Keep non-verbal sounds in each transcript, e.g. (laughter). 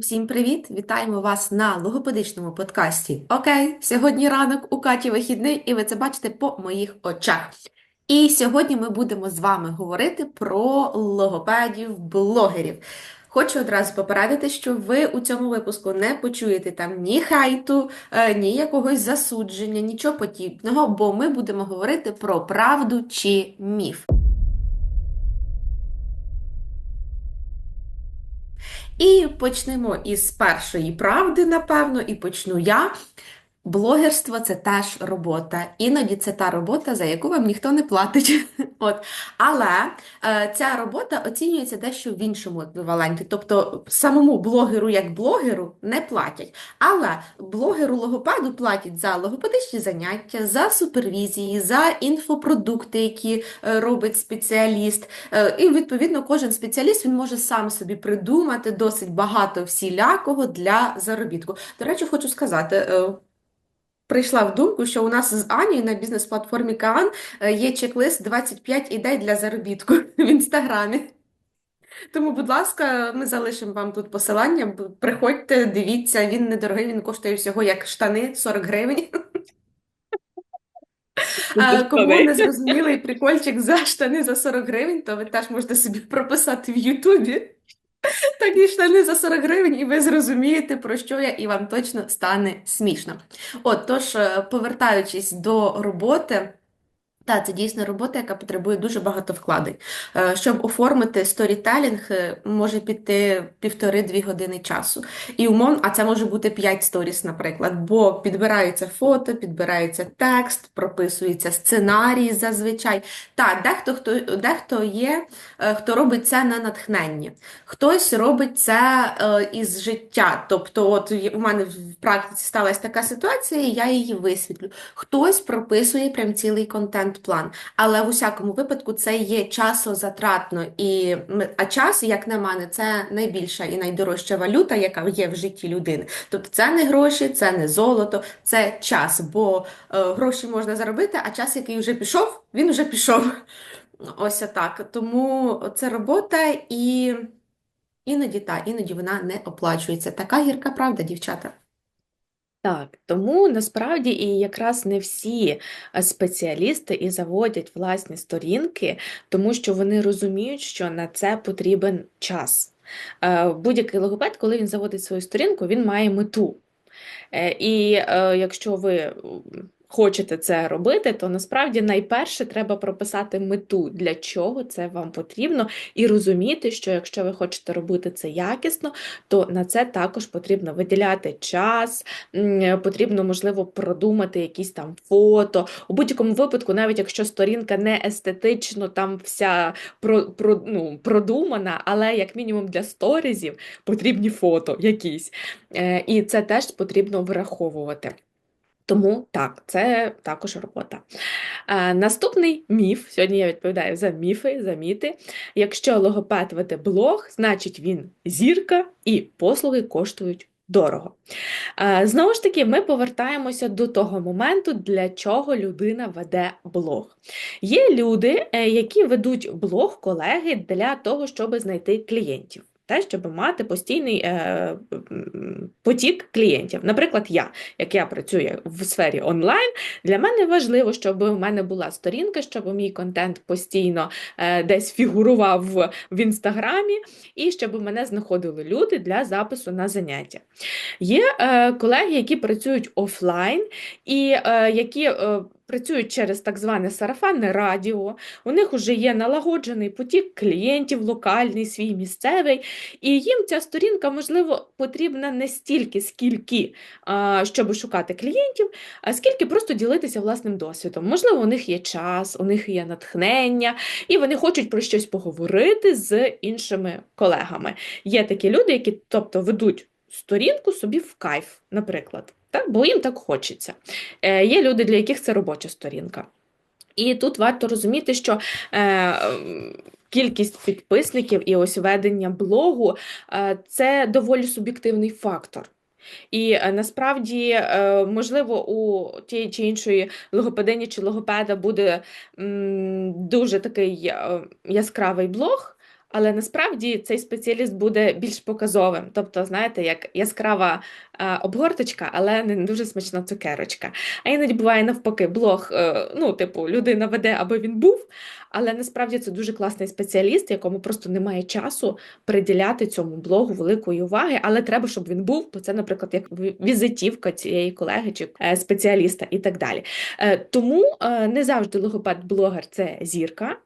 Всім привіт! Вітаємо вас на логопедичному подкасті. Окей, сьогодні ранок у Каті вихідний, і ви це бачите по моїх очах. І сьогодні ми будемо з вами говорити про логопедів-блогерів. Хочу одразу попередити, що ви у цьому випуску не почуєте там ні хайту, е, ні якогось засудження, нічого подібного, бо ми будемо говорити про правду чи міф. І почнемо із першої правди, напевно, і почну я. Блогерство це теж робота. Іноді це та робота, за яку вам ніхто не платить. (laughs) От. Але е, ця робота оцінюється дещо в іншому еквіваленті. Тобто самому блогеру як блогеру не платять. Але блогеру логопеду платять за логопедичні заняття, за супервізії, за інфопродукти, які е, робить спеціаліст. Е, і відповідно кожен спеціаліст він може сам собі придумати досить багато всілякого для заробітку. До речі, хочу сказати. е, Прийшла в думку, що у нас з Анією на бізнес-платформі Каан е, є чек-лист 25 ідей для заробітку (laughs) в інстаграмі. Тому, будь ласка, ми залишимо вам тут посилання. Приходьте, дивіться, він недорогий, він коштує всього як штани 40 гривень. (laughs) А кому не зрозумілий прикольчик за штани за 40 гривень, то ви теж можете собі прописати в Ютубі. Такі штани за 40 гривень, і ви зрозумієте, про що я, і вам точно стане смішно. От, тож, е, повертаючись до роботи. Та, це дійсно робота, яка потребує дуже багато вкладень. Е, Щоб оформити сторітелінг, е, може піти півтори-дві години часу. І умовно, а це може бути 5 сторіс, наприклад, бо підбирається фото, підбирається текст, прописується сценарій зазвичай. Та, дехто, хто, дехто є, е, хто робить це на натхненні. Хтось робить це із життя. Тобто, от у мене в практиці сталася така ситуація, і я її висвітлю. Хтось прописує прям цілий контент-план, але в усякому випадку це є часозатратно. І, а час, як на мене, це найбільша і найдорожча валюта, яка є в житті людини. Тобто це не гроші, це не золото, це час, бо е, гроші можна заробити, а час, який вже пішов, він вже пішов. Ось отак. Тому це робота і іноді та, іноді вона не оплачується. Така гірка правда, дівчата. Так, тому насправді і якраз не всі спеціалісти і заводять власні сторінки, тому що вони розуміють, що на це потрібен час. Е, Будь-який логопед, коли він заводить свою сторінку, він має мету. Е, І е, якщо ви хочете це робити, то насправді найперше треба прописати мету, для чого це вам потрібно, і розуміти, що якщо ви хочете робити це якісно, то на це також потрібно виділяти час, потрібно, можливо, продумати якісь там фото. У будь-якому випадку, навіть якщо сторінка не естетично там вся про, про, ну, продумана, але як мінімум для сторізів потрібні фото якісь. Е, І це теж потрібно враховувати. Тому так, це також робота. Е, Наступний міф. Сьогодні я відповідаю за міфи, за міти. Якщо логопед веде блог, значить він зірка і послуги коштують дорого. Знову ж таки, ми повертаємося до того моменту, для чого людина веде блог. Є люди, е, які ведуть блог колеги для того, щоб знайти клієнтів. Те, щоб мати постійний е, потік клієнтів. Наприклад, я, як я працюю в сфері онлайн, для мене важливо, щоб у мене була сторінка, щоб мій контент постійно е, десь фігурував в, інстаграмі, і щоб мене знаходили люди для запису на заняття. Є е, колеги, які працюють офлайн і е, які е, працюють через так зване сарафанне радіо. У них вже є налагоджений потік клієнтів, локальний, свій місцевий, і їм ця сторінка, можливо, потрібна не стільки, скільки, щоб шукати клієнтів, а скільки просто ділитися власним досвідом. Можливо, у них є час, у них є натхнення, і вони хочуть про щось поговорити з іншими колегами. Є такі люди, які, тобто, ведуть сторінку собі в кайф, наприклад, так? бо їм так хочеться. Е, Є люди, для яких це робоча сторінка. І тут варто розуміти, що е, кількість підписників і ось ведення блогу е, це доволі суб'єктивний фактор. І е, насправді, е, можливо, у тієї чи іншої логопедині чи логопеда буде дуже такий е, яскравий блог, але насправді цей спеціаліст буде більш показовим. Тобто, знаєте, як яскрава е, обгорточка, але не дуже смачна цукерочка. А іноді буває навпаки, блог, е, ну, типу, людина веде, аби він був, але насправді це дуже класний спеціаліст, якому просто немає часу приділяти цьому блогу великої уваги, але треба, щоб він був, бо це, наприклад, як візитівка цієї колеги чи е, спеціаліста і так далі. Е, Тому е, не завжди логопед-блогер це зірка,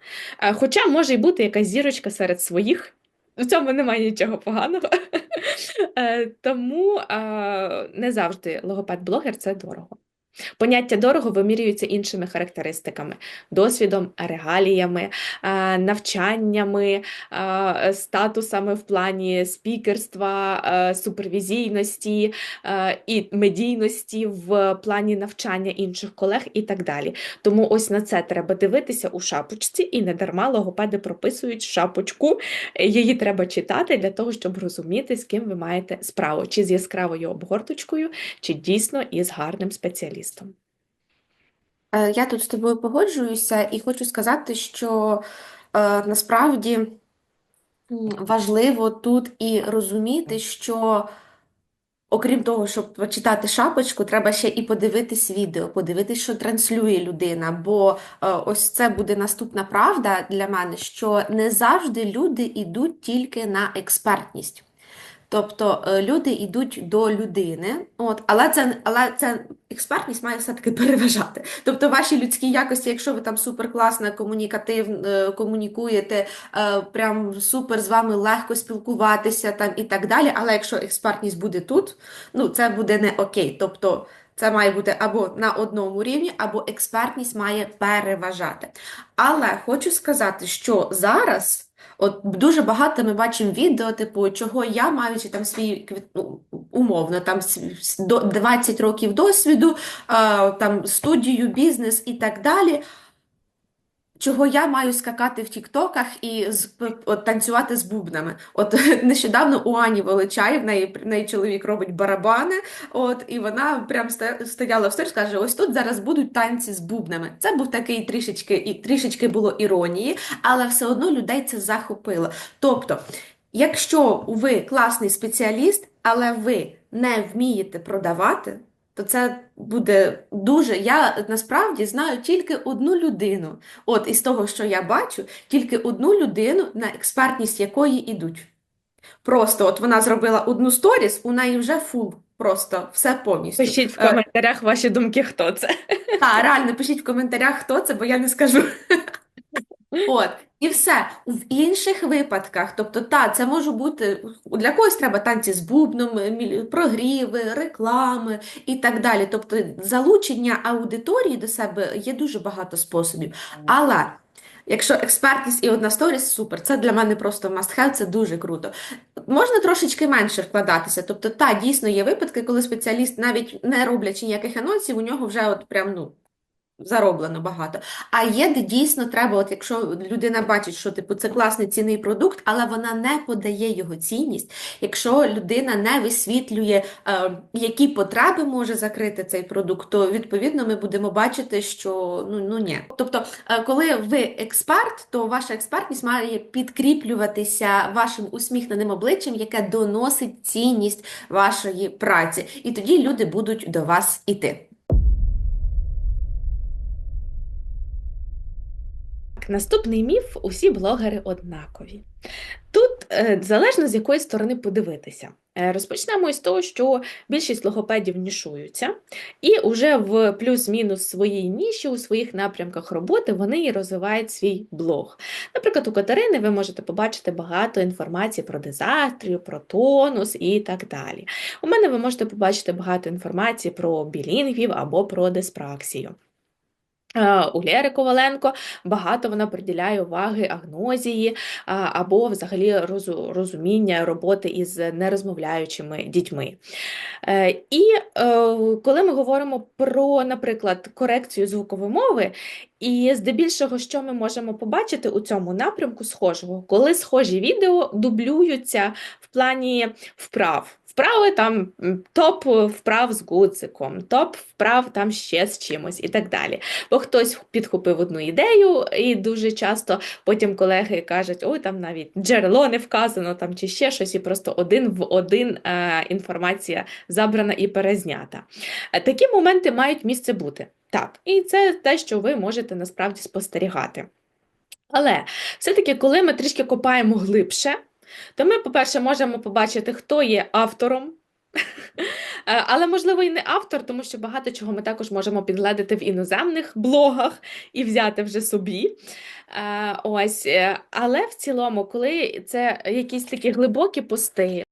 хоча може й бути якась зірочка серед своїх. В цьому немає нічого поганого. (laughs) Тому не завжди логопед-блогер це дорого. Поняття дорого вимірюється іншими характеристиками: досвідом, регаліями, е, навчаннями, е, статусами в плані спікерства, е, супервізійності і медійності в плані навчання інших колег і так далі. Тому ось на це треба дивитися у шапочці, і не дарма логопеди прописують шапочку. Її треба читати для того, щоб розуміти, з ким ви маєте справу, чи з яскравою обгорточкою, чи дійсно із гарним спеціалістом. Е, Я тут з тобою погоджуюся і хочу сказати, що е, насправді важливо тут і розуміти, що окрім того, щоб почитати шапочку, треба ще і подивитись відео, подивитись, що транслює людина. Бо е, ось це буде наступна правда для мене, що не завжди люди йдуть тільки на експертність. Тобто е, люди йдуть до людини, от, але це, але це експертність має все-таки (laughs) переважати. Тобто ваші людські якості, якщо ви там суперкласно комунікатив, е, комунікуєте, е, прям супер з вами легко спілкуватися там і так далі, але якщо експертність буде тут, ну це буде не окей. Тобто це має бути або на одному рівні, або експертність має переважати. Але хочу сказати, що зараз. От дуже багато ми бачимо відео, типу, чого я, маючи там свій ну, умовно, там с- до 20 років досвіду, там студію, бізнес і так далі. Чого я маю скакати в тіктоках і з, от, танцювати з бубнами? От (laughs) нещодавно у Ані Волочаї, в неї, в неї чоловік робить барабани, от, і вона прям стояла в сторіс, каже, ось тут зараз будуть танці з бубнами. Це був такий трішечки, і трішечки було іронії, але все одно людей це захопило. Тобто, якщо ви класний спеціаліст, але ви не вмієте продавати, то це буде дуже. Я насправді знаю тільки одну людину. От із того, що я бачу, тільки одну людину, на експертність якої ідуть. Просто от вона зробила одну сторіс, у неї вже фул, просто все повністю. Пишіть в Е, коментарях ваші думки, хто це. та, реально, пишіть в коментарях, хто це, бо я не скажу. От, і все. В інших випадках, тобто, та, це може бути, для когось треба танці з бубном, прогріви, реклами і так далі. Тобто, залучення аудиторії до себе є дуже багато способів. Але якщо експертність і одна сторіс, супер, це для мене просто must have, це дуже круто. Можна трошечки менше вкладатися. Тобто, та, дійсно є випадки, коли спеціаліст, навіть не роблячи ніяких анонсів, у нього вже от прям, ну, зароблено багато. А є, де дійсно треба, от якщо людина бачить, що типу це класний цінний продукт, але вона не подає його цінність, якщо людина не висвітлює, е, які потреби може закрити цей продукт, то відповідно ми будемо бачити, що ну, ну ні. Тобто, е, коли ви експерт, то ваша експертність має підкріплюватися вашим усміхненим обличчям, яке доносить цінність вашої праці. І тоді люди будуть до вас іти. Наступний міф: усі блогери однакові. Тут е, залежно з якої сторони подивитися. Е, Розпочнемо із того, що більшість логопедів нішуються, і вже в плюс-мінус своїй ніші, у своїх напрямках роботи вони і розвивають свій блог. Наприклад, у Катерини ви можете побачити багато інформації про дизастрію, про тонус і так далі. У мене ви можете побачити багато інформації про білінгвів або про диспраксію. У Лєри Коваленко багато вона приділяє уваги агнозії або взагалі розуміння роботи із нерозмовляючими дітьми. Е, І е, коли ми говоримо про, наприклад, корекцію звукової мови, і здебільшого, що ми можемо побачити у цьому напрямку схожого, коли схожі відео дублюються в плані вправ. Вправи там топ вправ з гудзиком, топ вправ там ще з чимось і так далі. Бо хтось підхопив одну ідею, і дуже часто потім колеги кажуть, ой, там навіть джерело не вказано, там чи ще щось, і просто один в один е, інформація забрана і перезнята. Е, Такі моменти мають місце бути. Так, і це те, що ви можете насправді спостерігати. Але все-таки, коли ми трішки копаємо глибше, то ми, по-перше, можемо побачити, хто є автором. Е, Але, можливо, і не автор, тому що багато чого ми також можемо підгледати в іноземних блогах і взяти вже собі. Е, Ось. е, Але в цілому, коли це якісь такі глибокі пости,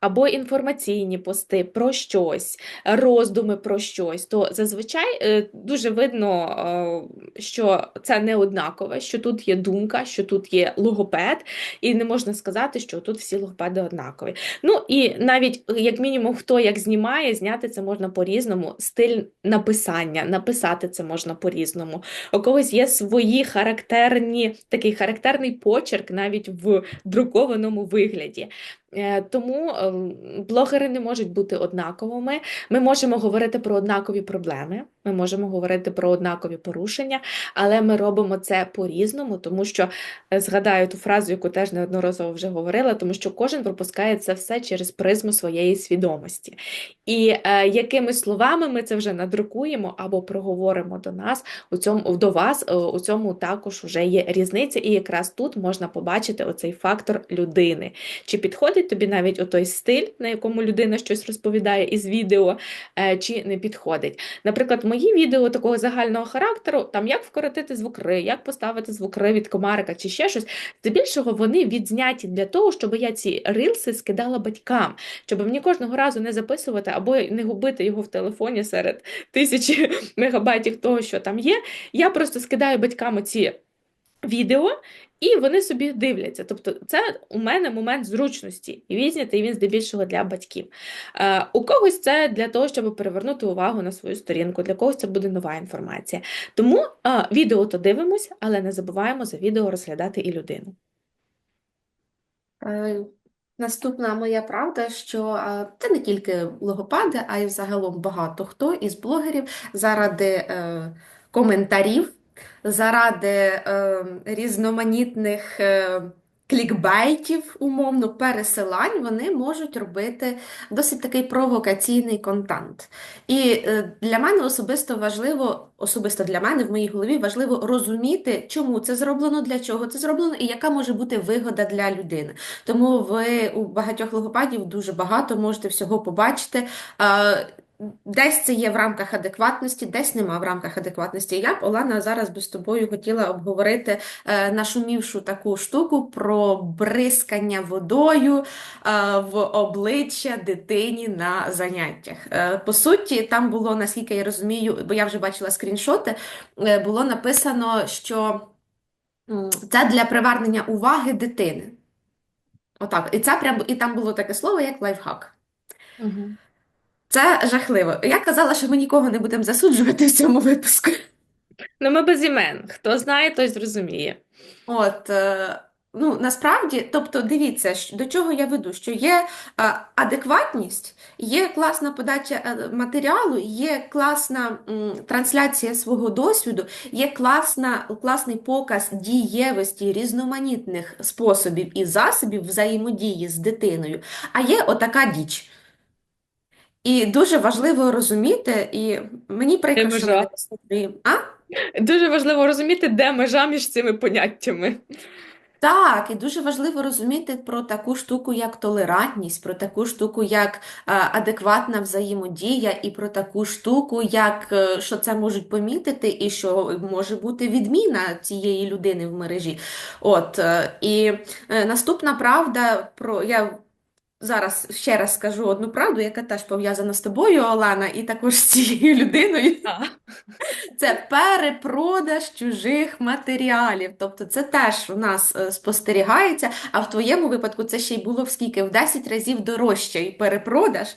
або інформаційні пости про щось, роздуми про щось, то зазвичай е, дуже видно, е, що це не однакове, що тут є думка, що тут є логопед, і не можна сказати, що тут всі логопеди однакові. Ну і навіть як мінімум, хто як знімає, зняти це можна по-різному. Стиль написання, написати це можна по-різному. У когось є свої характерні, такий характерний почерк навіть в друкованому вигляді. Е, Тому ем, блогери не можуть бути однаковими. Ми можемо говорити про однакові проблеми, ми можемо говорити про однакові порушення, але ми робимо це по-різному, тому що е, згадаю ту фразу, яку теж неодноразово вже говорила, тому що кожен пропускає це все через призму своєї свідомості. І е, якими словами ми це вже надрукуємо або проговоримо до нас, у цьому до вас, е, у цьому також вже є різниця, і якраз тут можна побачити оцей фактор людини. Чи підходить тобі навіть отой стиль, на якому людина щось розповідає із відео, е, чи не підходить. Наприклад, мої відео такого загального характеру, там як вкоротити звукри, як поставити звукри від комарика чи ще щось, здебільшого вони відзняті для того, щоб я ці рилси скидала батькам, щоб мені кожного разу не записувати або не губити його в телефоні серед тисячі (laughs) мегабайтів того, що там є. Я просто скидаю батькам ці відео, і вони собі дивляться. Тобто, це у мене момент зручності, і відзнятий він здебільшого для батьків. Е, у когось це для того, щоб перевернути увагу на свою сторінку, для когось це буде нова інформація. Тому е, відео то дивимося, але не забуваємо за відео розглядати і людину. Е, Наступна моя правда, що це не тільки логопади, а й взагалом багато хто із блогерів заради е, коментарів, заради е, різноманітних е, клікбейтів, умовно, пересилань, вони можуть робити досить такий провокаційний контент. І е, для мене особисто важливо, особисто для мене в моїй голові важливо розуміти, чому це зроблено, для чого це зроблено і яка може бути вигода для людини. Тому ви у багатьох логопедів дуже багато можете всього побачити. Е, Десь це є в рамках адекватності, десь нема в рамках адекватності. Я б, Олана, зараз би з тобою хотіла обговорити е, нашумівшу таку штуку про бризкання водою е, в обличчя дитині на заняттях. Е, по суті, там було, наскільки я розумію, бо я вже бачила скріншоти, було написано, що це для привернення уваги дитини. Отак. І це прям, і там було таке слово, як лайфхак. Угу. Це жахливо. Я казала, що ми нікого не будемо засуджувати в цьому випуску. Ну, ми без імен. Хто знає, той зрозуміє. От, е, ну, насправді, тобто, дивіться, до чого я веду, що є е, адекватність, є класна подача е, матеріалу, є класна трансляція свого досвіду, є класна, класний показ дієвості різноманітних способів і засобів взаємодії з дитиною, а є отака діч. І дуже важливо розуміти, і мені прикро, що ми не висловлюємо. А? Дуже важливо розуміти, де межа між цими поняттями. Так, і дуже важливо розуміти про таку штуку, як толерантність, про таку штуку, як е, адекватна взаємодія, і про таку штуку, як е, що це можуть помітити, і що може бути відміна цієї людини в мережі. От, е, і наступна правда про я. Зараз ще раз скажу одну правду, яка теж пов'язана з тобою, Олана, і також з цією людиною. А. Це перепродаж чужих матеріалів. Тобто це теж у нас е, спостерігається, а в твоєму випадку це ще й було в скільки? В 10 разів дорожче і перепродаж.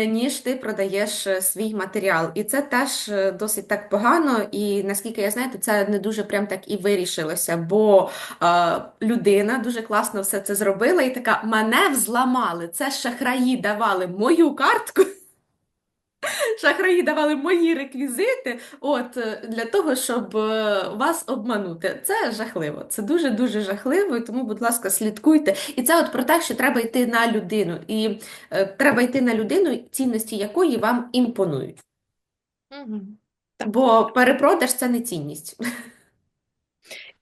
Ніж ти продаєш е, свій матеріал. І це теж е, досить так погано. І наскільки я знаю, то це не дуже прям так і вирішилося, бо е, людина дуже класно все це зробила, і така мене взламали. Це шахраї давали мою картку. Шахраї давали мої реквізити, от е, для того, щоб е, вас обманути. Це жахливо. Це дуже дуже жахливо. І тому, будь ласка, слідкуйте. І це от про те, що треба йти на людину, і е, треба йти на людину, цінності якої вам імпонують. Угу. Бо перепродаж це не цінність.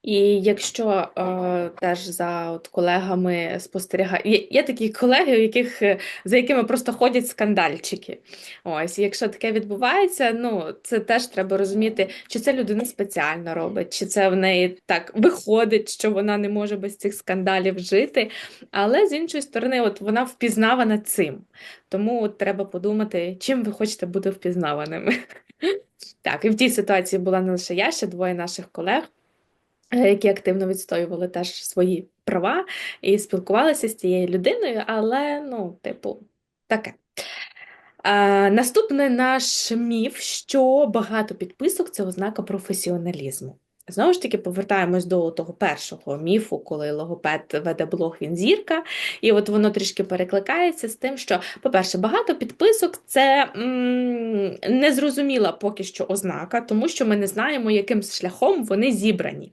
І якщо е, теж за от колегами спостерігаю, є, є такі колеги, у яких, е, за якими просто ходять скандальчики. Ось, і якщо таке відбувається, ну це теж треба розуміти, чи це людина спеціально робить, чи це в неї так виходить, що вона не може без цих скандалів жити. Але з іншої сторони, от вона впізнавана цим. Тому от треба подумати, чим ви хочете бути впізнаваними. (laughs) Так, і в тій ситуації була не лише я, ще двоє наших колег які активно відстоювали теж свої права і спілкувалися з цією людиною, але, ну, типу, таке. Е, наступний наш міф, що багато підписок це ознака професіоналізму. Знову ж таки, повертаємось до того першого міфу, коли логопед веде блог, він зірка, і от воно трішки перекликається з тим, що, по-перше, багато підписок це м, незрозуміла поки що ознака, тому що ми не знаємо, яким шляхом вони зібрані.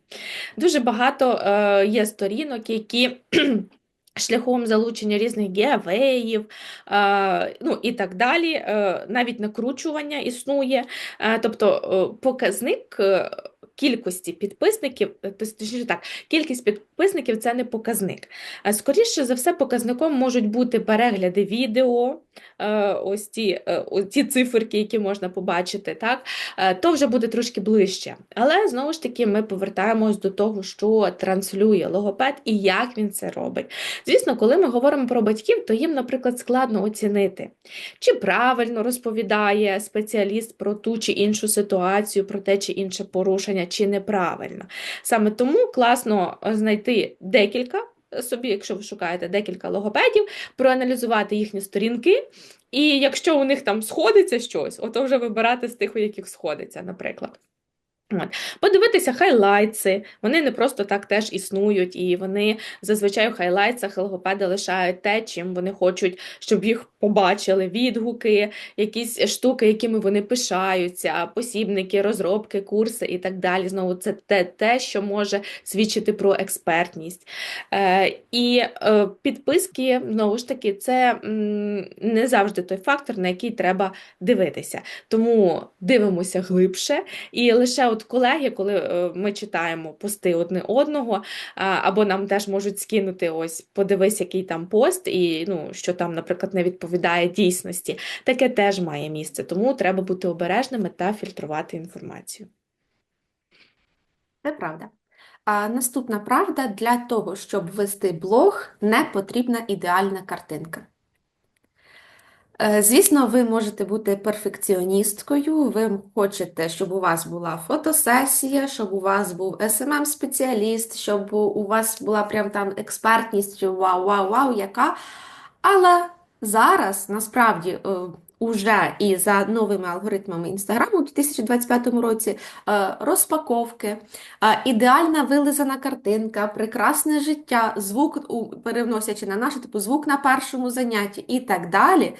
Дуже багато е, є сторінок, які. (clears throat) Шляхом залучення різних геавеїв, е, ну і так далі, е, навіть накручування існує. Е, тобто показник кількості підписників, е, точніше так, кількість підписників це не показник. А скоріше за все, показником можуть бути перегляди відео, е, ось ті, е, ось ті циферки, які можна побачити, так? Е, то вже буде трошки ближче. Але знову ж таки, ми повертаємось до того, що транслює логопед і як він це робить. Звісно, коли ми говоримо про батьків, то їм, наприклад, складно оцінити, чи правильно розповідає спеціаліст про ту чи іншу ситуацію, про те чи інше порушення, чи неправильно. Саме тому класно знайти декілька собі, якщо ви шукаєте декілька логопедів, проаналізувати їхні сторінки. І якщо у них там сходиться щось, ото вже вибирати з тих, у яких сходиться, наприклад. От. Подивитися хайлайтси, вони не просто так теж існують, і вони зазвичай у хайлайтсах логопеди лишають те, чим вони хочуть, щоб їх побачили, відгуки, якісь штуки, якими вони пишаються, посібники, розробки, курси і так далі. Знову це те, те що може свідчити про експертність. Е, І е, підписки, знову ж таки, це м, не завжди той фактор, на який треба дивитися. Тому дивимося глибше і лише от колеги, коли е, ми читаємо пости одне одного, а, або нам теж можуть скинути ось подивись, який там пост, і ну, що там, наприклад, не відповідає дійсності, таке теж має місце. Тому треба бути обережними та фільтрувати інформацію. Це правда. А наступна правда, для того, щоб вести блог, не потрібна ідеальна картинка. Е, Звісно, ви можете бути перфекціоністкою, ви хочете, щоб у вас була фотосесія, щоб у вас був SMM-спеціаліст, щоб у вас була прям там експертність, вау, вау, вау, яка. Але зараз насправді е, уже і за новими алгоритмами Інстаграму у 2025 році е, розпаковки, е, ідеальна вилизана картинка, прекрасне життя, звук, переносячи на наше, типу звук на першому занятті і так далі.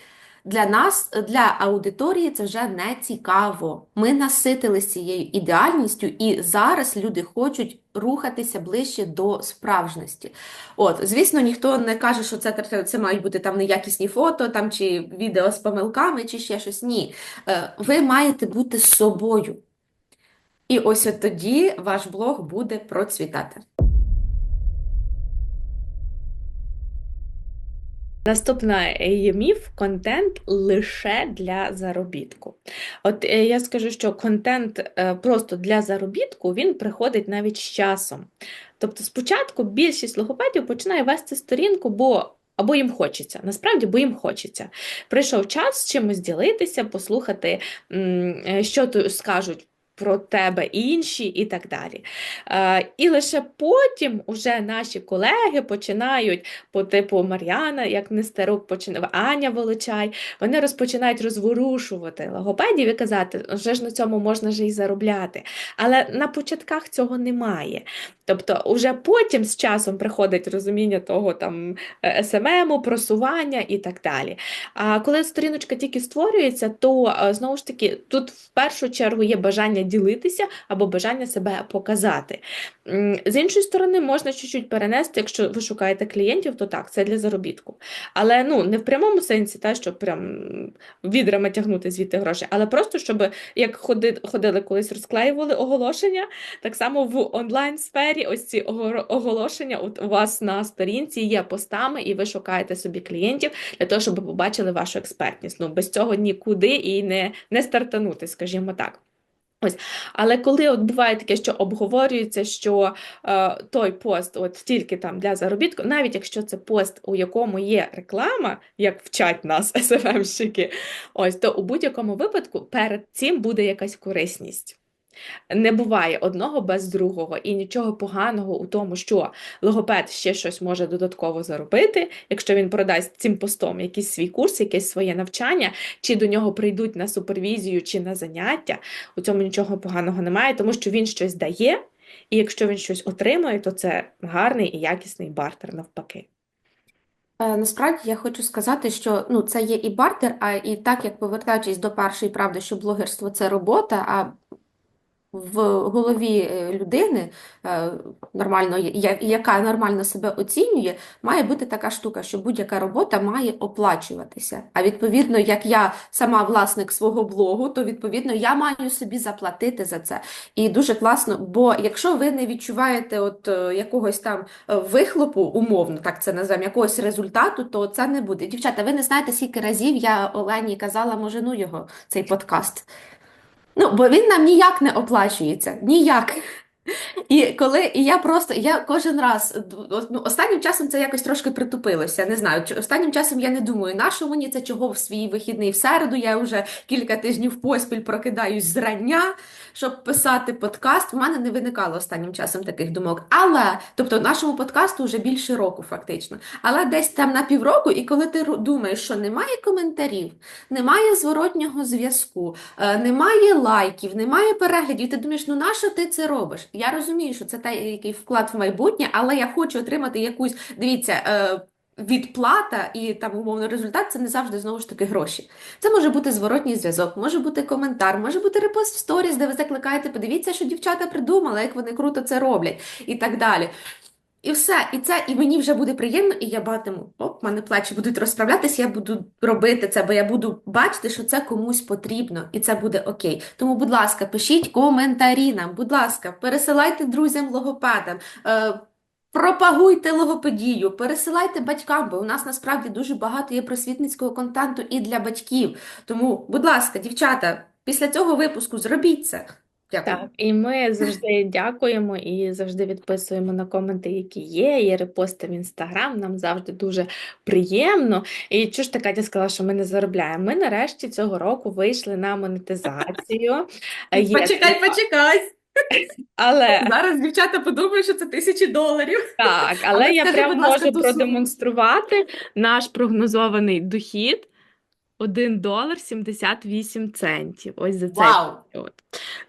Для нас, для аудиторії, це вже не цікаво. Ми наситилися цією ідеальністю, і зараз люди хочуть рухатися ближче до справжності. От, звісно, ніхто не каже, що це, це, мають бути там неякісні фото, там чи відео з помилками, чи ще щось. Ні. Е, Ви маєте бути собою. І ось от тоді ваш блог буде процвітати. Наступна е, є міф контент лише для заробітку. От е, я скажу, що контент е, просто для заробітку він приходить навіть з часом. Тобто, спочатку більшість логопедів починає вести сторінку, бо або їм хочеться, насправді, бо їм хочеться. Прийшов час з чимось ділитися, послухати, що скажуть про тебе інші і так далі. Е, І лише потім уже наші колеги починають по типу Мар'яна, як Нестерук, починає Аня Волочай, вони розпочинають розворушувати логопедів і казати, вже ж на цьому можна ж і заробляти. Але на початках цього немає. Тобто, уже потім з часом приходить розуміння того там е, СММу, просування і так далі. А коли сторіночка тільки створюється, то е, знову ж таки тут в першу чергу є бажання ділитися або бажання себе показати. З іншої сторони, можна чуть-чуть перенести, якщо ви шукаєте клієнтів, то так, це для заробітку. Але ну, не в прямому сенсі, та, щоб прям відрами тягнути звідти гроші, але просто, щоб як ходи, ходили колись, розклеювали оголошення, так само в онлайн-сфері ось ці оголошення от у вас на сторінці є постами, і ви шукаєте собі клієнтів для того, щоб побачили вашу експертність. Ну, без цього нікуди і не, не стартанути, скажімо так. Ось, але коли от буває таке, що обговорюється, що е, той пост от тільки там для заробітку, навіть якщо це пост, у якому є реклама, як вчать нас (laughs) СММщики, ось то у будь-якому випадку перед цим буде якась корисність. Не буває одного без другого, і нічого поганого у тому, що логопед ще щось може додатково заробити, якщо він продасть цим постом якийсь свій курс, якесь своє навчання, чи до нього прийдуть на супервізію чи на заняття. У цьому нічого поганого немає, тому що він щось дає, і якщо він щось отримує, то це гарний і якісний бартер навпаки. Е, Насправді я хочу сказати, що ну, це є і бартер, а і так як повертаючись до першої правди, що блогерство це робота, а в голові е, людини е, нормально, яка нормально себе оцінює, має бути така штука, що будь-яка робота має оплачуватися. А відповідно, як я сама власник свого блогу, то відповідно я маю собі заплатити за це. І дуже класно, бо якщо ви не відчуваєте от е, якогось там вихлопу, умовно, так це називаємо, якогось результату, то це не буде. Дівчата, ви не знаєте, скільки разів я Олені казала, може, ну його, цей подкаст. Ну, бо він нам ніяк не оплачується. Ніяк. І коли і я просто я кожен раз ну, останнім часом це якось трошки притупилося. Не знаю, останнім часом я не думаю, на що мені це чого в свій вихідний в середу. Я вже кілька тижнів поспіль прокидаюсь зрання, щоб писати подкаст. У мене не виникало останнім часом таких думок. Але, тобто, нашому подкасту вже більше року, фактично. Але десь там на півроку, і коли ти думаєш, що немає коментарів, немає зворотнього зв'язку, е, немає лайків, немає переглядів. Ти думаєш, ну нащо ти це робиш? Я розумію, що це той який вклад в майбутнє, але я хочу отримати якусь, дивіться, е, відплата і там умовно результат це не завжди знову ж таки гроші. Це може бути зворотній зв'язок, може бути коментар, може бути репост в сторіс, де ви закликаєте, подивіться, що дівчата придумали, як вони круто це роблять, і так далі. І все, і це, і мені вже буде приємно, і я батиму, оп, мене плечі будуть розправлятися, я буду робити це, бо я буду бачити, що це комусь потрібно, і це буде окей. Тому, будь ласка, пишіть коментарі нам, будь ласка, пересилайте друзям логопедам, е, пропагуйте логопедію, пересилайте батькам, бо у нас насправді дуже багато є просвітницького контенту і для батьків. Тому, будь ласка, дівчата, після цього випуску зробіть це. Дякую. Так, і ми завжди дякуємо і завжди відписуємо на коменти, які є, і репости в Інстаграм. Нам завжди дуже приємно. І чого ж та Катя сказала, що ми не заробляємо? Ми нарешті цього року вийшли на монетизацію. (laughs) Є Почекай, почекай. (laughs) Але (laughs) Зараз дівчата подумають, що це тисячі доларів. так, але Але я скажи, прям будь ласка, можу ту суму. продемонструвати наш прогнозований дохід 1 долар 78 центів. Ось за цей Вау! період.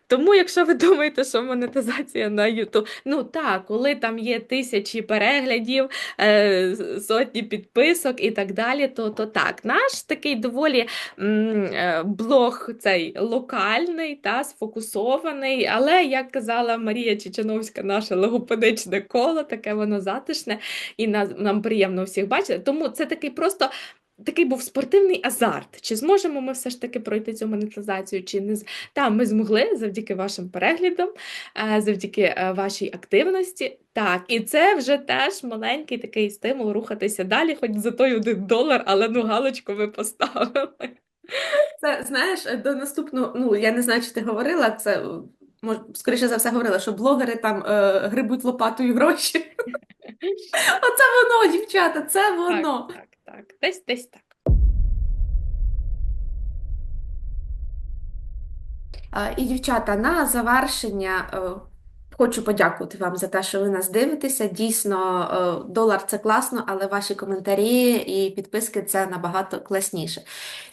Тому, якщо ви думаєте, що монетизація на YouTube, ну так, коли там є тисячі переглядів, е, сотні підписок і так далі, то, то так. Наш такий доволі м, е, блог цей локальний та сфокусований, але, як казала Марія Чечановська, наше логопедичне коло, таке воно затишне, і нас, нам приємно всіх бачити. Тому це такий просто. Такий був спортивний азарт. Чи зможемо ми все ж таки пройти цю монетизацію, чи не Та, ми змогли завдяки вашим переглядам, е, завдяки е, вашій активності. Так, і це вже теж маленький такий стимул рухатися далі, хоч за той один долар, але ну галочку ви поставили. Це знаєш, до наступного, ну я не знаю, чи ти говорила, це мож, скоріше за все говорила, що блогери там е, грибуть лопатою гроші. (laughs) Оце воно, дівчата, це воно. Так, так, так. Десь десь так. І, дівчата, на завершення е, хочу подякувати вам за те, що ви нас дивитеся. Дійсно, е, долар це класно, але ваші коментарі і підписки це набагато класніше.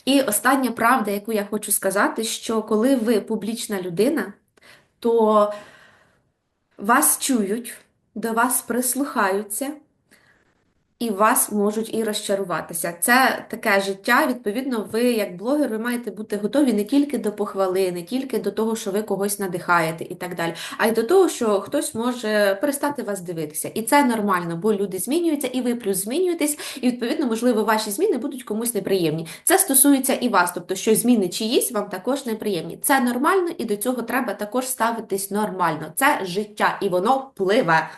І остання правда, яку я хочу сказати, що коли ви публічна людина, то вас чують, до вас прислухаються. І вас можуть і розчаруватися. Це таке життя. Відповідно, ви, як блогер, ви маєте бути готові не тільки до похвали, не тільки до того, що ви когось надихаєте і так далі, а й до того, що хтось може перестати вас дивитися. І це нормально, бо люди змінюються, і ви плюс змінюєтесь, і відповідно, можливо, ваші зміни будуть комусь неприємні. Це стосується і вас, тобто, що зміни чиїсь вам також неприємні. Це нормально, і до цього треба також ставитись нормально. Це життя, і воно пливе.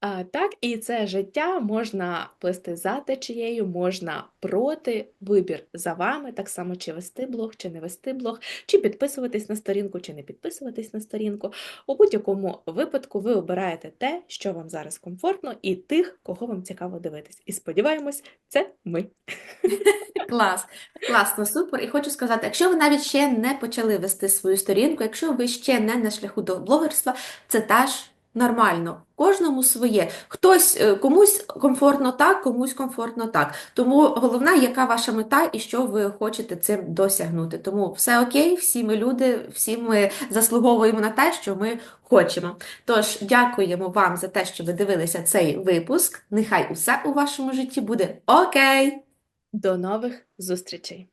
А, так, і це життя можна плести за течією, можна проти, вибір за вами, так само чи вести блог, чи не вести блог, чи підписуватись на сторінку, чи не підписуватись на сторінку. У будь-якому випадку ви обираєте те, що вам зараз комфортно, і тих, кого вам цікаво дивитись. І сподіваємось, це ми. (laughs) Клас, класно, супер. І хочу сказати, якщо ви навіть ще не почали вести свою сторінку, якщо ви ще не на шляху до блогерства, це теж нормально. Кожному своє. Хтось е, комусь комфортно так, комусь комфортно так. Тому головне, яка ваша мета і що ви хочете цим досягнути. Тому все окей, всі ми люди, всі ми заслуговуємо на те, що ми хочемо. Тож дякуємо вам за те, що ви дивилися цей випуск. Нехай усе у вашому житті буде окей! До нових зустрічей!